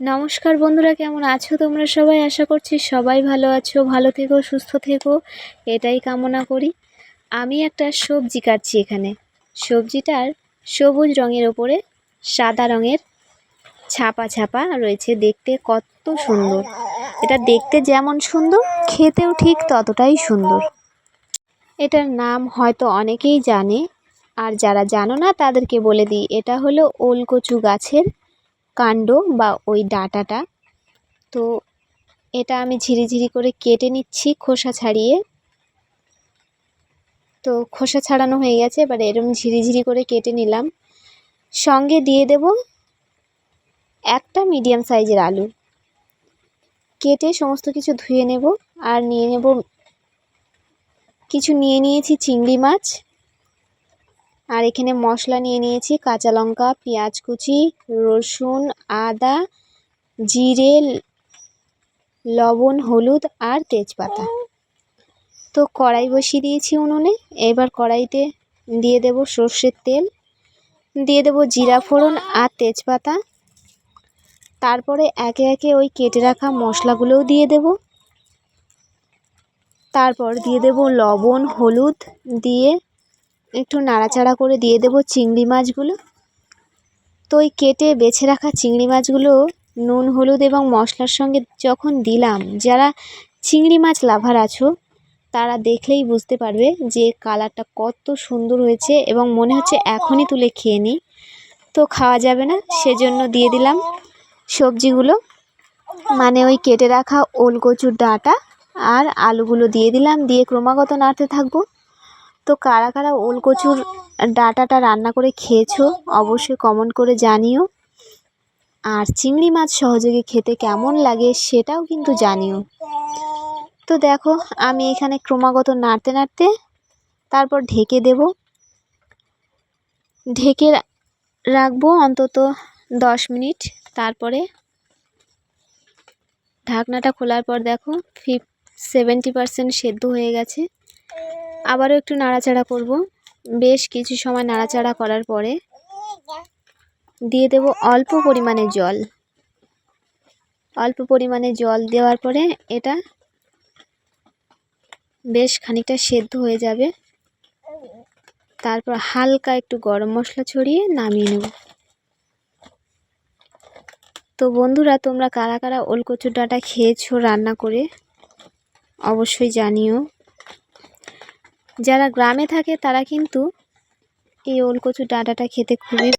নমস্কার বন্ধুরা, কেমন আছো তোমরা সবাই? আশা করছি সবাই ভালো আছো, ভালো থেকো, সুস্থ থেকো। এটাই কামনা করি। আমি একটা সবজি কাটছি এখানে। সবজিটার সবুজ রঙের ওপরে সাদা রঙের ছাপা ছাপা রয়েছে। দেখতে কত সুন্দর। এটা দেখতে যেমন সুন্দর, খেতেও ঠিক ততটাই সুন্দর। এটার নাম হয়তো অনেকেই জানে আর যারা জানো না, তাদেরকে বলে দিই, এটা হলো ওলকচু গাছের কাণ্ড বা ওই ডাঁটাটা। তো এটা আমি ঝিরিঝিরি করে কেটে নিচ্ছি খোসা ছাড়িয়ে। তো খোসা ছাড়ানো হয়ে গেছে, এবার এরম ঝিরিঝিরি করে কেটে নিলাম। সঙ্গে দিয়ে দেব একটা মিডিয়াম সাইজের আলু। কেটে সমস্ত কিছু ধুয়ে নেব, আর নিয়ে নেব কিছু নিয়ে নিয়েছি চিংড়ি মাছ। আর এখানে মশলা নিয়ে নিয়েছি, কাঁচা লঙ্কা, পেঁয়াজ কুচি, রসুন, আদা, জিরে, লবণ, হলুদ আর তেজপাতা। তো কড়াই বসিয়ে দিয়েছি উনুনে, এবার কড়াইতে দিয়ে দেব সর্ষের তেল, দিয়ে দেব জিরা ফোড়ন আর তেজপাতা। তারপরে একে একে ওই কেটে রাখা মশলাগুলোও দিয়ে দেব। তারপর দিয়ে দেব লবণ, হলুদ দিয়ে একটু নাড়াচাড়া করে দিয়ে দেব চিংড়ি মাছগুলো। তো ওই কেটে বেছে রাখা চিংড়ি মাছগুলো নুন, হলুদ এবং মশলার সঙ্গে যখন দিলাম, যারা চিংড়ি মাছ লাভার আছো, তারা দেখলেই বুঝতে পারবে যে কালারটা কত সুন্দর হয়েছে এবং মনে হচ্ছে এখনই তুলে খেয়ে নিই। তো খাওয়া যাবে না, সেজন্য দিয়ে দিলাম সবজিগুলো। মানে ওই কেটে রাখা ওলকচুর ডাঁটা আর আলুগুলো দিয়ে দিলাম, দিয়ে ক্রমাগত নাড়তে থাকব। তো কারা কারা ওলকচুর ডাঁটাটা রান্না করে খেয়েছো, অবশ্যই কমেন্ট করে জানিও। আর চিংড়ি মাছ সহযোগে খেতে কেমন লাগে সেটাও কিন্তু জানিও। তো দেখো, আমি এখানে ক্রমাগত নাড়তে নাড়তে তারপর ঢেকে দেব। ঢেকে রাখব অন্তত দশ মিনিট। তারপরে ঢাকনাটা খোলার পর দেখো ফিফ সেভেন্টি পারসেন্ট সেদ্ধ হয়ে গেছে। আবারও একটু নাড়াচাড়া করব। বেশ কিছু সময় নাড়াচাড়া করার পরে দিয়ে দেব অল্প পরিমাণে জল। অল্প পরিমাণে জল দেওয়ার পরে এটা বেশ খানিকটা সেদ্ধ হয়ে যাবে। তারপর হালকা একটু গরম মশলা ছড়িয়ে নামিয়ে নেব। তো বন্ধুরা, তোমরা কারা কারা ওলকচুর ডাঁটা খেয়েছো রান্না করে, অবশ্যই জানিও। যারা গ্রামে থাকে তারা কিন্তু এই ওলকচুর ডাঁটাটা খেতে খুবই